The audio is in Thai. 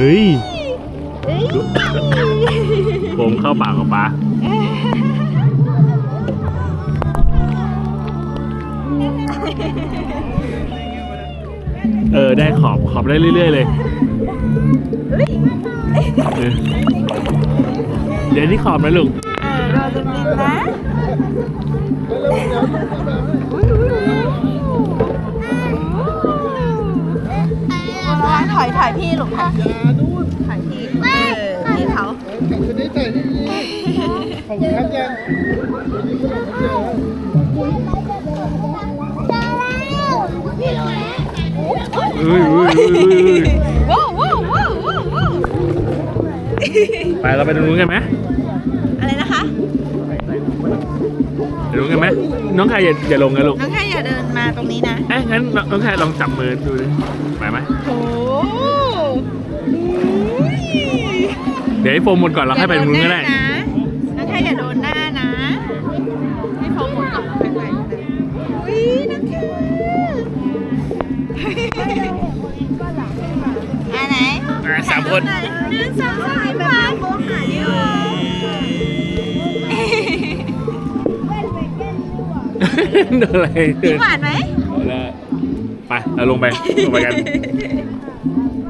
เฮ้ยเอ้ย ผมเข้าปากกับป้าเออ ได้ขอบขอบได้เรื่อย ๆ เลยเฮ้ยเออเดี๋ยวนี่ขอบนะลูก เออรอดูนิดนะ ถอยถอยพี่ลูกถอยพี่ถอยพี่เออพี่เขาคนนี้ใส่นี่ขอบคุณครับยังวันนี้ขนมเจอเฮ้ยเฮ้ยเฮ้ยเฮ้ยเฮ้ยว้าวว้าวว้าวว้าวว้าวไปเราไปตรงนู้นกันไหมอะไรนะคะ ไปตรงนู้นกันไหมน้องใครอย่าอย่าลงนะลูกน้องแค่อย่าเดินมาตรงนี้นะเอ๊ะ งั้นน้องน้องใครลองจับมือดูดิไปไหมโอ้เดี๋ยวให้โฟมหมดก่อนเราให้ไปตรงนู้นก็ได้น้องแค่อย่าโดนหน้านะ ให้โฟมหมดก่อนไปไปอุ้ยน้องแค่อะไหนอะสามคนหนึ่งสองสามแบบนี้โบหายอยู่โดนอะไรเดิยิ้มนหวานไหม แล้วไปเราลงไปลงไปกัน